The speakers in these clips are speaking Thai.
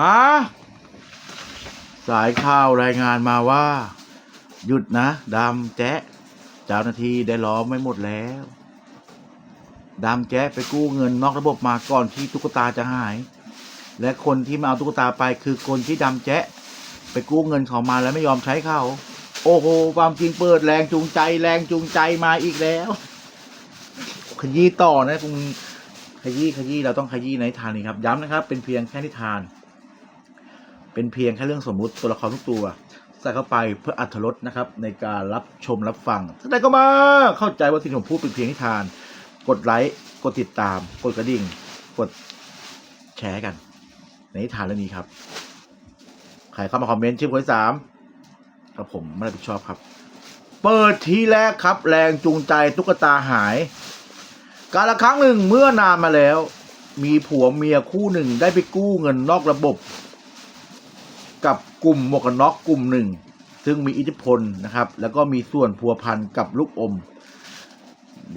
ฮะสายข่าวรายงานมาว่า หยุดนะดำแจ๊ะเจ้าหน้าที่ได้ล้อมไม่หมดแล้วดำแจ๊ะไปกู้เงินนอกระบบมาก่อนที่ตุ๊กตาจะหาย และคนที่มาเอาตุ๊กตาไปคือคนที่ดำแจ๊ะไปกู้เงินเขามาแล้วไม่ยอมใช้เขา โอ้โหความจริงเปิดแรงจูงใจแรงจูงใจมาอีกแล้ว ขยี้ต่อนะคุณขยี้ขยี้เราต้องขยี้ในนิทานนี้ครับ ย้ำนะครับ เป็นเพียงแค่นิทาน เป็นเพียงแค่เรื่องสมมุติตัวละครทุกตัว ใส่เข้าไปเพื่ออัธรสนะครับ ในการรับชมรับฟังท่านใดก็มาเข้าใจว่าที่ผมพูดเป็นเพียงนิทาน กดไลค์กดติดตาม กดกระดิ่ง กดแชร์กัน ในนิทานเรื่องนี้ครับใครเข้ามาคอมเมนต์ชื่อคนสามครับผมไม่รับผิดชอบครับ เปิดทีแรกครับ แรงจูงใจตุ๊กตาหาย การละครั้งหนึ่งเมื่อนานมาแล้ว มีผัวเมียคู่หนึ่งได้ไปกู้เงินนอกระบบ กับกลุ่มหมวกกันน็อกกลุ่มหนึ่ง ซึ่งมีอิทธิพลนะครับ แล้วก็มีส่วนพัวพันกับลูกอม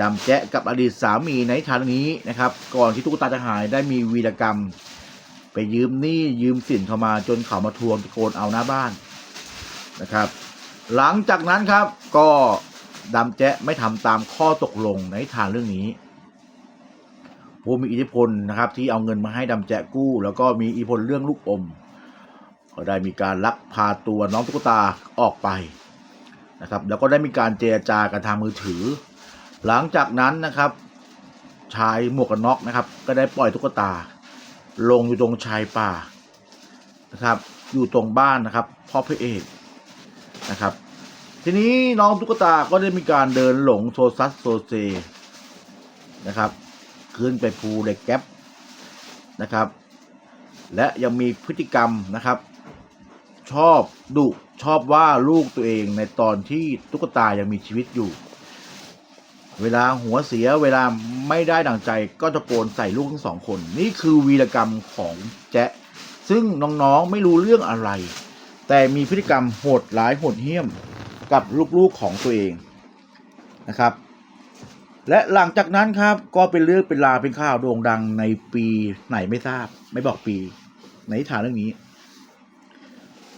ดำแจ๊กับอดีตสามีในทางนี้นะครับ ก่อนที่ตุ๊กตาจะหายได้มีวีรกรรม ไปยืมหนี้ยืมสินเข้ามาจนเขามาทวงตะโกนเอาหน้าบ้านนะครับ หลังจากนั้นครับก็ดำแจ๊ะไม่ทำตามข้อตกลงในทางเรื่องนี้ผู้มีอิทธิพลนะครับ ที่เอาเงินมาให้ดำแจ๊ะกู้ แล้วก็มีอิทธิพลเรื่องลูกอม ก็ได้มีการลักพาตัวน้องตุ๊กตาออกไปนะครับแล้วก็ได้มีการเจรจากันทางมือถือ หลังจากนั้นนะครับชายหมวกกันน็อกนะครับ ก็ได้ปล่อยตุ๊กตา ลงอยู่ตรงชายป่านะครับ อยู่ตรงบ้านนะครับพ่อพระเอกนะครับ ทีนี้น้องตุ๊กตาก็ได้มีการเดินหลงโซซัสโซเซนะครับ ขึ้นไปภูเหล็กแก๊ปนะครับ และยังมีพฤติกรรมนะครับ ชอบดุชอบว่าลูกตัวเองในตอนที่ตุ๊กตายังมีชีวิตอยู่ เวลาหัวเสียเวลาไม่ได้ดั่งใจก็ตะโกนใส่ลูกทั้งสองคน นี่คือวีรกรรมของแจ๊ะซึ่งน้องๆไม่รู้เรื่องอะไร แต่มีพฤติกรรมโหดร้ายโหดเหี้ยมกับลูกๆของตัวเองนะครับ และหลังจากนั้นครับก็เป็นเรื่องเป็นราวเป็นข่าวโด่งดังในปีไหนไม่ทราบ ไม่บอกปี ในนิทานเรื่องนี้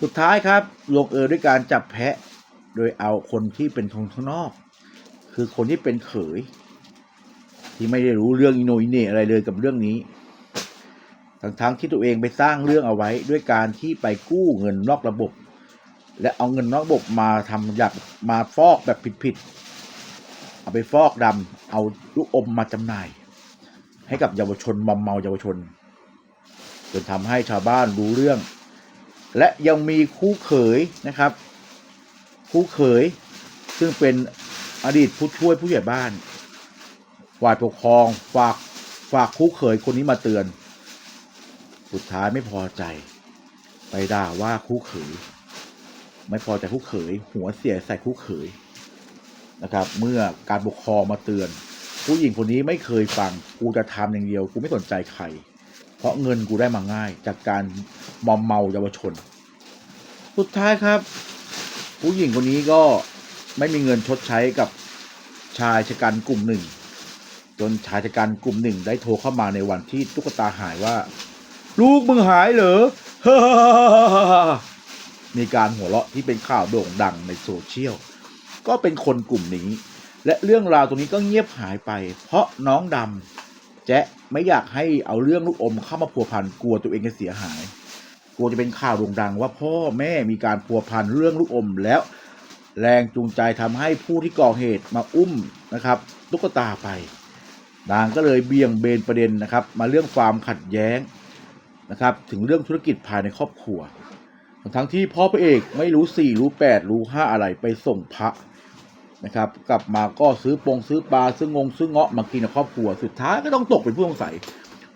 สุดท้ายครับลงเอยด้วยการจับแพะ โดยเอาคนที่เป็นทงข้างนอก คือคนที่เป็นเขย ที่ไม่ได้รู้เรื่องอินโนอิเน่อะไรเลยกับเรื่องนี้ ทั้งๆที่ตัวเองไปสร้างเรื่องเอาไว้ด้วยการที่ไปกู้เงินนอกระบบ และเอาเงินนอกระบบมาทำอยากมาฟอกแบบผิดๆเอาไปฟอกดำเอาลูกอมมาจำหน่าย ให้กับเยาวชนมอมเมาเยาวชนจนทำให้ชาวบ้านรู้เรื่อง และยังมีคู่เขยนะครับ คู่เขย ซึ่งเป็นอดีตผู้ช่วยผู้ใหญ่บ้านฝ่ายปกครองฝากฝากคู่เขยคนนี้มาเตือน สุดท้ายไม่พอใจ ไปด่าว่าคู่เขย ไม่พอใจคู่เขย หัวเสียใส่คู่เขยนะครับ เมื่อการปกครองมาเตือน ผู้หญิงคนนี้ไม่เคยฟังกูจะทำอย่างเดียว กูไม่สนใจใคร เพราะเงินกูได้มาง่ายจากการ มอมเมาเยาวชน สุดท้ายครับ ผู้หญิงคนนี้ก็ไม่มีเงินชดใช้กับชายชะกันกลุ่มหนึ่ง จนชายชะกันกลุ่มหนึ่ง ได้โทรเข้ามาในวันที่ตุ๊กตาหายว่า ลูกมึงหายเหรอมีการหัวเราะที่เป็นข่าวโด่งดังในโซเชียล ก็เป็นคนกลุ่มนี้ และเรื่องราวตรงนี้ก็เงียบหายไป เพราะน้องดำแจ๊ะไม่อยากให้เอาเรื่องลูกอมเข้ามาพัวพันกลัวตัวเองจะเสียหาย กลัวจะเป็นข่าวโด่งดังว่าพ่อแม่มีการพัวพันเรื่องลูกอมแล้วแรงจูงใจทำให้ผู้ที่ก่อเหตุมาอุ้มนะครับตุ๊กตาไป นางก็เลยเบี่ยงเบนประเด็นนะครับ มาเรื่องความขัดแย้งนะครับ ถึงเรื่องธุรกิจภายในครอบครัว ทั้งที่พ่อพระเอกไม่รู้สี่รู้แปดรู้ห้าอะไรไปส่งพระนะครับ กลับมาก็ซื้อปงซื้อปลาซื้องงซื้อเงาะมากินกับครอบครัว สุดท้ายก็ต้องตกเป็นผู้สงสัย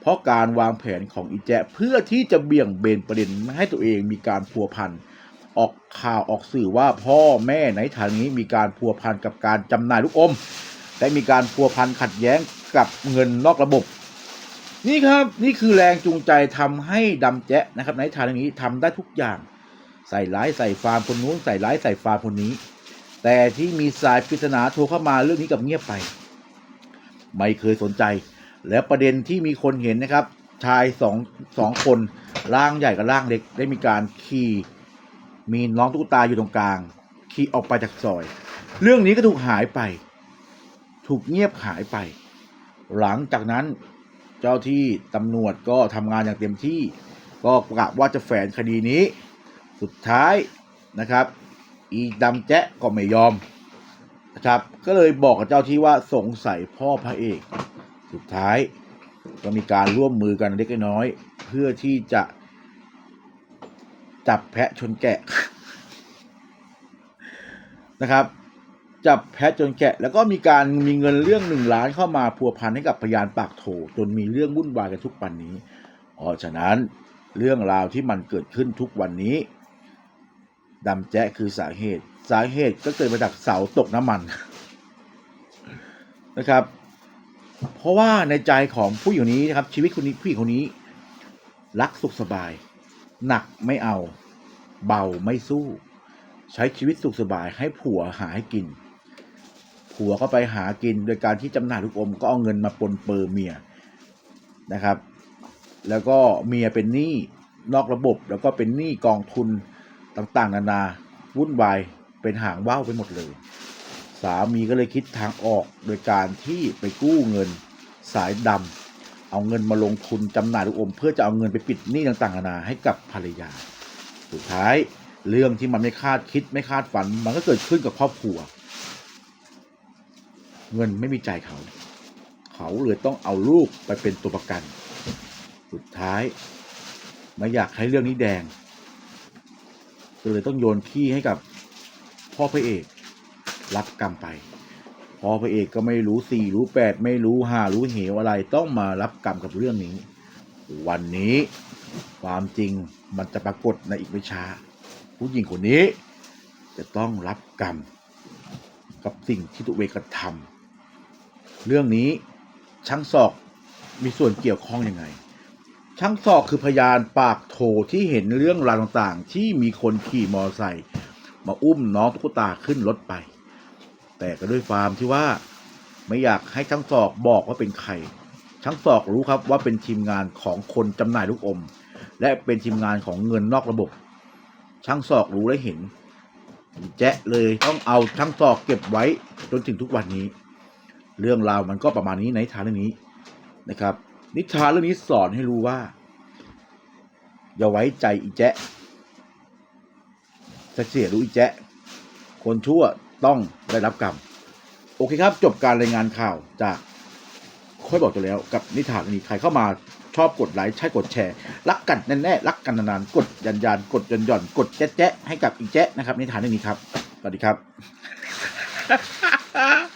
ราะการวางแผนของอีแจะเพื่อที่จะเบี่ยงเบนประเด็นไม่ให้ตัวเองมีการพัวพันออกข่าวออกสื่อว่าพ่อแม่ในทางนี้มีการพัวพันกับการจำหน่ายลูกอม และมีการพัวพันขัดแย้งกับเงินนอกระบบ นี่ครับนี่คือแรงจูงใจทำให้ดำแจ๊ะนะครับในทางนี้ทำได้ทุกอย่างใส่ร้ายใส่ฟาร์มคนนู้นใส่ร้ายใส่ฟาร์มคนนี้ แต่ที่มีสายปริศนาโทรเข้ามาเรื่องนี้กับเงียบไป ไม่เคยสนใจ แล้วประเด็นที่มีคนเห็นนะครับ ชายสองสองคนร่างใหญ่กับร่างเล็กได้มีการขี่มีน้องตุ๊กตาอยู่ตรงกลาง ขี่ออกไปจากซอย เรื่องนี้ก็ถูกหายไป ถูกเงียบหายไป หลังจากนั้นเจ้าที่ตำรวจก็ทำงานอย่างเต็มที่ ก็กะว่าจะแฝงคดีนี้ สุดท้ายนะครับ อีดำแจ๊ะก็ไม่ยอมนะครับ ก็เลยบอกกับเจ้าที่ว่าสงสัยพ่อพระเอก สุดท้ายก็มีการร่วมมือกันเล็กน้อย เพื่อที่จะจับแพะชนแกะนะครับ จับแพะจนแกะ แล้วก็มีการมีเงินเรื่องหนึ่งล้านเข้ามาพัวพันให้กับพยานปากโถจนมีเรื่องวุ่นวายกันทุกวันนี้เพราะฉะนั้นเรื่องราวที่มันเกิดขึ้นทุกวันนี้ดำแจ๊คือสาเหตุ สาเหตุก็เกิดมาจากเสาตกน้ำมันนะครับ เพราะว่าในใจของผู้หญิงคนนี้นะครับ ชีวิตคนนี้ผู้หญิงคนนี้ รักสุขสบาย หนักไม่เอา เบาไม่สู้ ใช้ชีวิตสุขสบายให้ผัวหาให้กิน ผัวก็ไปหากินโดยการที่จำหน่ายลูกอมก็เอาเงินมาปนเปื้อเมียนะครับ แล้วก็เมียเป็นหนี้นอกระบบ แล้วก็เป็นหนี้กองทุนต่างๆ นานาวุ่นวายเป็นหางว่าวไปหมดเลย สามีก็เลยคิดทางออกโดยการที่ไปกู้เงินสายดำเอาเงินมาลงทุนจำหน่ายลูกอม เพื่อจะเอาเงินไปปิดหนี้ต่างๆนานาให้กับภรรยา สุดท้ายเรื่องที่มันไม่คาดคิดไม่คาดฝัน มันก็เกิดขึ้นกับครอบครัว เงินไม่มีใจายเขา เขาเลยต้องเอาลูกไปเป็นตัวประกัน สุดท้ายไม่อยากให้เรื่องนี้แดงก็เลยต้องโยนขี้ให้กับพ่อพระเอก รับกรรมไป พอพระเอกก็ไม่รู้สี่รู้แปดไม่รู้ห้ารู้เหวอะไรต้องมารับกรรมกับเรื่องนี้ วันนี้ความจริงมันจะปรากฏในอีกไม่ช้า ผู้หญิงคนนี้ จะต้องรับกรรม กับสิ่งที่ตัวเองกระทำเรื่องนี้ช่างศอกมีส่วนเกี่ยวข้องยังไง ช่างศอกคือพยานปากโถที่เห็นเรื่องราวต่างๆ ที่มีคนขี่มอเตอร์ไซค์มาอุ้มน้องตุ๊กตาขึ้นรถไป แต่ก็ด้วยความที่ว่าไม่อยากให้ช่างศอกบอกว่าเป็นใครช่างศอกรู้ครับว่าเป็นทีมงานของคนจำหน่ายลูกอม และเป็นทีมงานของเงินนอกระบบ ช่างศอกรู้และเห็น แจ๊ะเลยต้องเอาช่างศอกเก็บไว้จนถึงทุกวันนี้ เรื่องราวมันก็ประมาณนี้ในนิทานเรื่องนี้นะครับ นิทานเรื่องนี้สอนให้รู้ว่า อย่าไว้ใจอีแจ๊ะจะเสียรู้อีแจ๊ะคนชั่ว ต้องได้รับกรรม โอเคครับ จบการรายงานข่าวจากค่อยบอกตัวแล้วกับนิทานนี้ใครเข้ามาชอบกดไลค์ใช่กดแชร์ รักกันแน่ๆรักกันนานๆกดยันยันกดยันหย่อนกดแจ๊ะแจ๊ะให้กับอีแจ๊ะนะครับนิทานเรื่องนี้ครับสวัสดีครับ